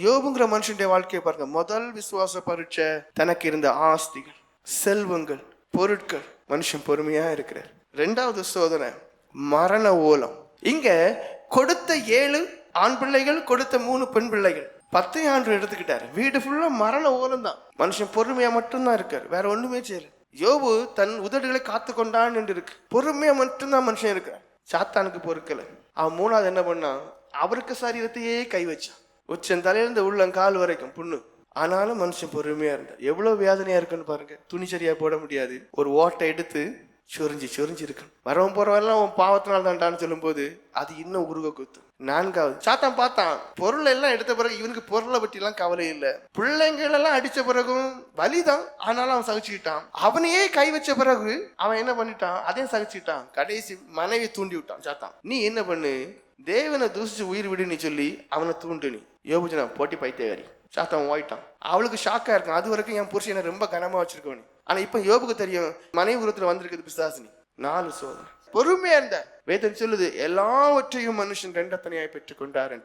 யோபுங்கிற மனுஷனுடைய வாழ்க்கையை பாருங்க. முதல் விசுவாச பரீட்சை தனக்கு இருந்த ஆஸ்திகள் செல்வங்கள் பொருட்கள். மனுஷன் பொறுமையா இருக்கிறார். ரெண்டாவது சோதனை மரண ஓலம். இங்க கொடுத்த ஏழு ஆண் பிள்ளைகள் கொடுத்த மூணு பெண் பிள்ளைகள். பத்து ஆண்டு எடுத்துக்கிட்டாரு. வீடு ஃபுல்லா மரண ஓலம் தான். மனுஷன் பொறுமையா மட்டும்தான் இருக்காரு. வேற ஒண்ணுமே செய்யல. யோபு தன் உதடுகளை காத்து கொண்டான் என்று இருக்கு. பொறுமையா மட்டும்தான் மனுஷன் இருக்கார் சாத்தானுக்கு பொறுக்கல. அவன் மூணாவது என்ன பண்ணான்? அவருக்கு சரீரத்தையே கை வச்சான். உச்சன் தலையிலிருந்து உள்ளங்கால் வரைக்கும் புண்ணு. ஆனாலும் மனுஷன் பொறுமையா இருந்தார் எவ்வளவு வேதனையா இருக்குன்னு பாருங்க. துணி சரியா போட முடியாது. ஒரு ஓட்டை எடுத்து சொரிஞ்சு சொரிஞ்சு இருக்கணும். வரவன் போறவெல்லாம் உன் பாவத்தினால் தான்டான்னு சொல்லும்போது அது இன்னும் உருக குத்து நான்காவது சாத்தான் பார்த்தான். பொருள் எல்லாம் எடுத்த பிறகு இவனுக்கு பொருளை பற்றி எல்லாம் கவலை இல்லை. பிள்ளைங்களெல்லாம் அடித்த அடிச்ச பிறகும் வலிதான். ஆனாலும் அவன் சகிச்சுக்கிட்டான். அவனையே கை வச்ச பிறகு அவன் என்ன பண்ணிட்டான்? அதையும் சகிச்சுக்கிட்டான். கடைசி மனைவி தூண்டி விட்டான் சாத்தான். நீ என்ன பண்ணு? தேவனை தூசிச்சு உயிர் விடுன்னு சொல்லி அவனை தூண்டு நீ. யோபுஜனா போட்டி பைத்தியகாரி சாத்தான் ஓயிட்டான் அவளுக்கு ஷாக்கா இருக்கும். அது வரைக்கும் என் புருஷனை ரொம்ப கனமா வச்சிருக்கவனு ஆனால் இப்போ யோபுக்கு தெரியும் மனைவி உருத்துல வந்திருக்குது பிசாசினி நாலு சோதனை. பொறுமையா இருந்த. வேதம் சொல்லுது எல்லாவற்றையும் மனுஷன் ரெண்டத்தனையாய் பெற்றுக்கொண்டார் என்று.